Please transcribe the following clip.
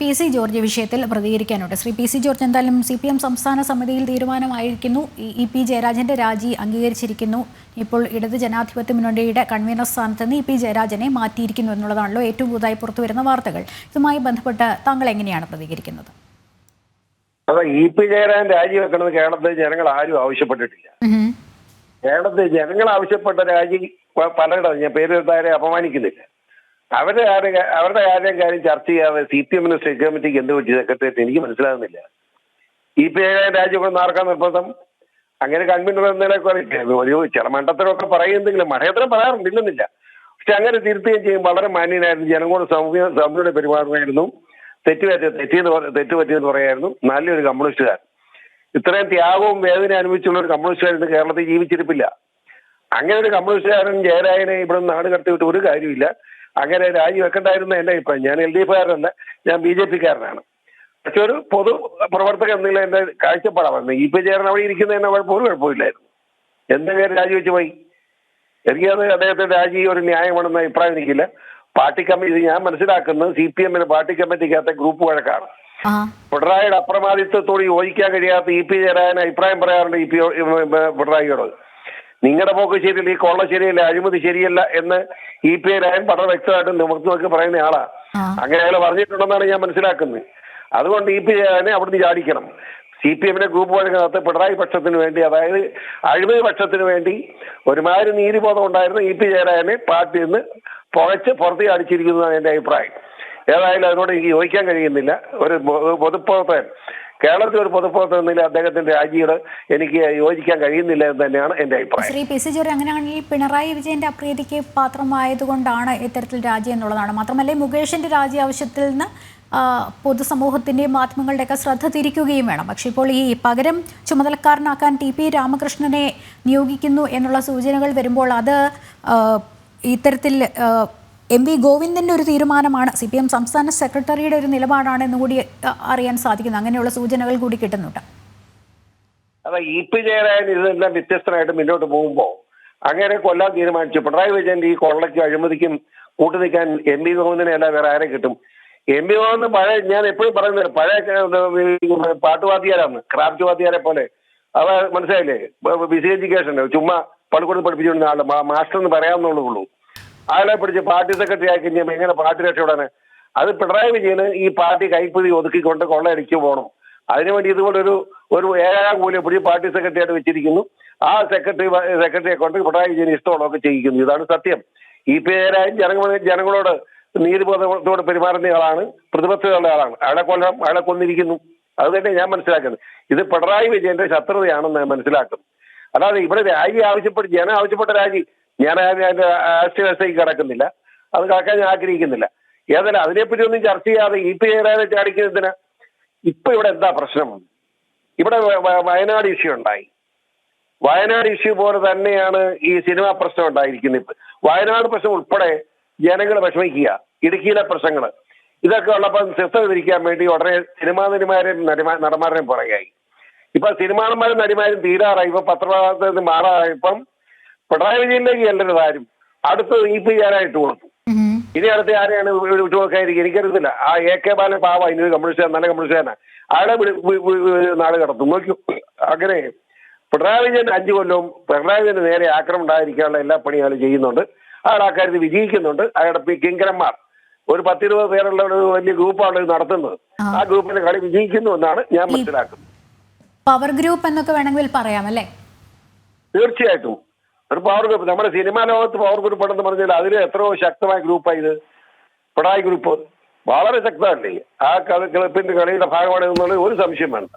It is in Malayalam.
പി സി ജോർജ് വിഷയത്തിൽ പ്രതികരിക്കാനുണ്ട്. ശ്രീ പി സി ജോർജ് എന്തായാലും സി പി എം സംസ്ഥാന സമിതിയിൽ തീരുമാനമായിരിക്കുന്നു. ഇ പി ജയരാജന്റെ രാജി അംഗീകരിച്ചിരിക്കുന്നു. ഇപ്പോൾ ഇടത് ജനാധിപത്യ മുന്നണിയുടെ കൺവീനർ സ്ഥാനത്ത് നിന്ന് ഇ പി ജയരാജനെ മാറ്റിയിരിക്കുന്നു എന്നുള്ളതാണല്ലോ ഏറ്റവും പുതുതായി പുറത്തു വരുന്ന വാർത്തകൾ. ഇതുമായി ബന്ധപ്പെട്ട് താങ്കൾ എങ്ങനെയാണ് പ്രതികരിക്കുന്നത്? അതെ ഇ പി ജയരാജൻ രാജിവെക്കണമെന്ന് കേരളത്തിലെ ജനങ്ങൾ ആരും ആവശ്യപ്പെട്ടിട്ടില്ല. കേരളത്തിലെ കേരളത്തിൽ ജനങ്ങൾ ആവശ്യപ്പെട്ട രാജി പലയിടത്തും ഞാൻ പേര് അപമാനിക്കുന്നില്ല. അവരുടെ കാര്യം അവരുടെ കാര്യം കാര്യം ചർച്ച ചെയ്യാതെ സി പി എമ്മിന് സ്റ്റേറ്റ് കമ്മിറ്റിക്ക് എന്ത് പറ്റി സെക്രട്ടേറിയറ്റ് എനിക്ക് മനസ്സിലാകുന്നില്ല ഇ പി ഐ രാജ്യം ആർക്കാൻ നിർബന്ധം. അങ്ങനെ കൺവീനർ എന്നതിനൊക്കെ ഒരു ചില മണ്ടത്തരമൊക്കെ പറയുന്നെങ്കിലും മഠയത്തരം പറയാറുണ്ട് ഇല്ലെന്നില്ല. പക്ഷെ അങ്ങനെ തിരുത്തുകയും ചെയ്യും. വളരെ മാന്യനായിരുന്നു. ജനങ്ങളോട് സൗമ്യ സൗമ്യയുടെ പെരുമാറുമായിരുന്നു. തെറ്റുപറ്റി തെറ്റിയെന്ന് പറ- തെറ്റുപറ്റിയെന്ന് പറയായിരുന്നു. നല്ലൊരു കമ്മ്യൂണിസ്റ്റുകാരൻ. ഇത്രയും ത്യാഗവും വേദന അനുഭവിച്ചുള്ള ഒരു കമ്മ്യൂണിസ്റ്റുകാരൻ കേരളത്തിൽ ജീവിച്ചിരിപ്പില്ല. അങ്ങനെ ഒരു കമ്മ്യൂണിസ്റ്റുകാരൻ ജയരായനെ ഇവിടെ നാട് കടത്തിവിട്ട് ഒരു കാര്യമില്ല അങ്ങനെ രാജിവെക്കണ്ടായിരുന്നു എന്റെ അഭിപ്രായം ഞാൻ എൽ ഡി എഫുകാരനല്ല ഞാൻ ബി ജെ പിക്കാരനാണ്. പക്ഷെ ഒരു പൊതു പ്രവർത്തകൻ എന്നുള്ള എന്റെ കാഴ്ചപ്പാടാണ് ഇ പി ചേരൻ അവിടെ ഇരിക്കുന്നതിന് കുഴപ്പം ഒരു കുഴപ്പമില്ലായിരുന്നു. എന്റെ പേര് രാജിവെച്ച് പോയി? എനിക്കത് അദ്ദേഹത്തെ രാജി ഒരു ന്യായമാണെന്ന അഭിപ്രായം എനിക്കില്ല. പാർട്ടി കമ്മിറ്റി ഞാൻ മനസ്സിലാക്കുന്നത് സി പി എമ്മിന് പാർട്ടി കമ്മിറ്റിക്കകത്തെ ഗ്രൂപ്പ് വഴക്കാണ്. പിണറായിയുടെ അപ്രമാദിത്വത്തോട് യോജിക്കാൻ കഴിയാത്ത ഇ പി ജയരാജൻ അഭിപ്രായം പറയാറുണ്ട് ഇ പി പിണറായിയോട്. നിങ്ങളുടെ പോക്ക് ശരിയല്ല ഈ കൊള്ള ശരിയല്ല അഴിമതി ശരിയല്ല എന്ന് ഇ പി ഐ ജയരാജൻ വളരെ വ്യക്തമായിട്ട് നിവർത്തി നോക്കി പറയുന്ന ആളാ. അങ്ങനെ അയാൾ പറഞ്ഞിട്ടുണ്ടെന്നാണ് ഞാൻ മനസ്സിലാക്കുന്നത്. അതുകൊണ്ട് ഇ പി ജയരാജനെ അവിടുന്ന് ചാടിക്കണം സി പി എമ്മിന്റെ ഗ്രൂപ്പ് വഴക്കകത്ത് പിണറായി പക്ഷത്തിന് വേണ്ടി അതായത് അഴിമതി പക്ഷത്തിന് വേണ്ടി ഒരുമാതിരി നീതിബോധം ഉണ്ടായിരുന്ന ഇ പി ജയരാജനെ പാർട്ടിയിൽ നിന്ന് പുഴച്ച് പുറത്തേക്ക് അടിച്ചിരിക്കുന്നതാണ് എന്റെ അഭിപ്രായം. ഏതായാലും അതിനോട് എനിക്ക് യോജിക്കാൻ കഴിയുന്നില്ല. ഒരു പൊതുപ്രവർത്തകൻ കേരളത്തിൽ ഒരു പൊതുപ്രവർത്തകൻ നില അദ്ദേഹത്തിന്റെ രാജിയോട് എനിക്ക് യോജിക്കാൻ കഴിയുന്നില്ല എന്ന് തന്നെയാണ് എന്റെ അഭിപ്രായം. ശ്രീ പി സി ജോർജ് അങ്ങനെയാണെങ്കിൽ പിണറായി വിജയന്റെ അപ്രീതിക്ക് പാത്രമായതുകൊണ്ടാണ് ഇത്തരത്തിൽ രാജി എന്നുള്ളതാണ്. മാത്രമല്ല മുകേഷിന്റെ രാജി ആവശ്യത്തിൽ നിന്ന് പൊതുസമൂഹത്തിന്റെയും മാധ്യമങ്ങളുടെയൊക്കെ ശ്രദ്ധ തിരിക്കുകയും വേണം. പക്ഷേ ഇപ്പോൾ ഈ പകരം ചുമതലക്കാരനാക്കാൻ ടി പി രാമകൃഷ്ണനെ നിയോഗിക്കുന്നു എന്നുള്ള സൂചനകൾ വരുമ്പോൾ അത് ഇത്തരത്തിൽ എം വി ഗോവിന്ദന്റെ ഒരു തീരുമാനമാണ്. സി പി എം സംസ്ഥാന സെക്രട്ടറിയുടെ ഒരു നിലപാടാണ് എന്ന് കൂടി അറിയാൻ സാധിക്കുന്നു. അങ്ങനെയുള്ള സൂചനകൾ കൂടി കിട്ടുന്നുണ്ട്. അതെ ഇ പി ജയരാജൻ ഇതെല്ലാം വ്യത്യസ്തനായിട്ട് മുന്നോട്ട് പോകുമ്പോൾ അങ്ങനെ കൊല്ലാൻ തീരുമാനിച്ചു. പിണറായി വിജയന്റെ ഈ കൊള്ളയ്ക്കും അഴിമതിക്കും കൂട്ടു നിൽക്കാൻ എം വി ഗോവിന്ദനെ അല്ല വേറെ ആരെ കിട്ടും? എം വി ഗോവിന്ദൻ പഴയ ഞാൻ എപ്പോഴും പറയുന്നത് പഴയ പാട്ടുവാദ്യാരാണ്. ക്രാഫ്റ്റ് വാദ്യാരെ പോലെ. അവ മനസ്സിലായില്ലേ? എഡ്യൂക്കേഷൻ ചുമ്മാ പള്ളിക്കൂടത്തിൽ പഠിപ്പിച്ചുകൊണ്ടിരുന്ന ആൾ. മാസ്റ്റർ എന്ന് പറയാവുന്നുള്ളൂ ആളെ പിടിച്ച് പാർട്ടി സെക്രട്ടറി ആക്കി നിയമം എങ്ങനെ പാർട്ടി രക്ഷപ്പെടാന് അത് പിണറായി വിജയന് ഈ പാർട്ടി കൈപ്പിടി ഒതുക്കിക്കൊണ്ട് കൊള്ളയടിച്ചു പോകണം അതിനുവേണ്ടി ഇതുപോലൊരു ഒരു ഒരു ഏഴാം കൂലി പുതിയ പാർട്ടി സെക്രട്ടറി ആയിട്ട് വെച്ചിരിക്കുന്നു. ആ സെക്രട്ടറി സെക്രട്ടറിയെ കൊണ്ട് പിണറായി വിജയന് ഇഷ്ടമുള്ളതൊക്കെ ചെയ്യിക്കുന്നു. ഇതാണ് സത്യം. ഈ പേരായും ജനങ്ങൾ ജനങ്ങളോട് നീതിബോധത്തോട് പെരുമാറുന്ന ആളാണ് പ്രതിബദ്ധതയുള്ള ആളാണ്. അയാളെ കൊല്ലം അയാളെ കൊന്നിരിക്കുന്നു. അത് തന്നെ ഞാൻ മനസ്സിലാക്കുന്നത്. ഇത് പിണറായി വിജയന്റെ ശത്രുതയാണെന്ന് ഞാൻ മനസ്സിലാക്കുന്നു. അതായത് ഇവിടെ രാജി ആവശ്യപ്പെട്ട് ജനം ആവശ്യപ്പെട്ട രാജി ഞാൻ വ്യവസ്ഥയ്ക്ക് കിടക്കുന്നില്ല. അത് കടക്കാൻ ഞാൻ ആഗ്രഹിക്കുന്നില്ല. ഏതായാലും അതിനെപ്പറ്റി ഒന്നും ചർച്ച ചെയ്യാതെ ഇ പി ജയരാജനെ ചാടിക്കുന്നതിന് ഇപ്പൊ ഇവിടെ എന്താ പ്രശ്നം? ഇവിടെ വയനാട് ഇഷ്യൂ ഉണ്ടായി. വയനാട് ഇഷ്യൂ പോലെ തന്നെയാണ് ഈ സിനിമ പ്രശ്നം ഉണ്ടായിരിക്കുന്നത് ഇപ്പൊ. വയനാട് പ്രശ്നം ഉൾപ്പെടെ ജനങ്ങൾ വിഷമിക്കുക. ഇടുക്കിയിലെ പ്രശ്നങ്ങൾ. ഇതൊക്കെ ഉള്ളപ്പോൾ സിസ്റ്റം തിരിക്കാൻ വേണ്ടി ഉടനെ സിനിമാ നടിമാരും നടിമാ- നടന്മാരെയും പുറകെയായി. ഇപ്പൊ സിനിമാ നടന്മാരും നടിമാരും തീരാറായി. ഇപ്പൊ പത്രഭാഗത്ത് മാറാറായി മാറാറായപ്പം പിണറായി വിജയനിലേക്ക് എല്ലാവരും ആരും. അടുത്ത് ഇ പി ആരായിട്ട് കൊടുത്തു. ഇനി അടുത്ത് ആരെയാണ് വിട്ടുകൊടുക്കാതിരിക്കും എനിക്കറിയത്തില്ല. ആ എ കെ ബാലൻ പാവ ഇനി കമ്മ്യൂണിസ്റ്റ് നല്ല കമ്മ്യൂണിസ്റ്റ് അയാളെ നാട് കടത്തും. നോക്കൂ അങ്ങനെ പിണറായി വിജയൻ അഞ്ചു കൊല്ലവും പിണറായി വിജയന് നേരെ ആക്രമണം ഉണ്ടായിരിക്കാനുള്ള എല്ലാ പണിയും അയാൾ ചെയ്യുന്നുണ്ട്. അയാൾ ആ കാര്യത്തിൽ വിജയിക്കുന്നുണ്ട്. അയാളുടെ പി- കിങ്കരന്മാർ. ഒരു പത്തിരുപത് പേരുള്ള ഒരു വലിയ ഗ്രൂപ്പാണ് നടത്തുന്നത്. ആ. ഗ്രൂപ്പിന്റെ കളി വിജയിക്കുന്നു എന്നാണ് ഞാൻ മനസ്സിലാക്കുന്നത്. പവർ ഗ്രൂപ്പ് എന്നൊക്കെ വേണമെങ്കിൽ പറയാം അല്ലേ? തീർച്ചയായിട്ടും. ഒരു പവർ ഗ്രൂപ്പ് നമ്മുടെ സിനിമാ ലോകത്ത് പവർ ഗ്രൂപ്പ് ഉണ്ടെന്ന് പറഞ്ഞാൽ അതിൽ എത്രയോ ശക്തമായ ഗ്രൂപ്പാണ് ഇത്. പിണറായി ഗ്രൂപ്പ് വളരെ ശക്തമല്ലേ? ആ കളി ഗ്രൂപ്പിന്റെ കളിയുടെ ഭാഗമാണ് എന്നുള്ളത് ഒരു സംശയം വേണ്ട.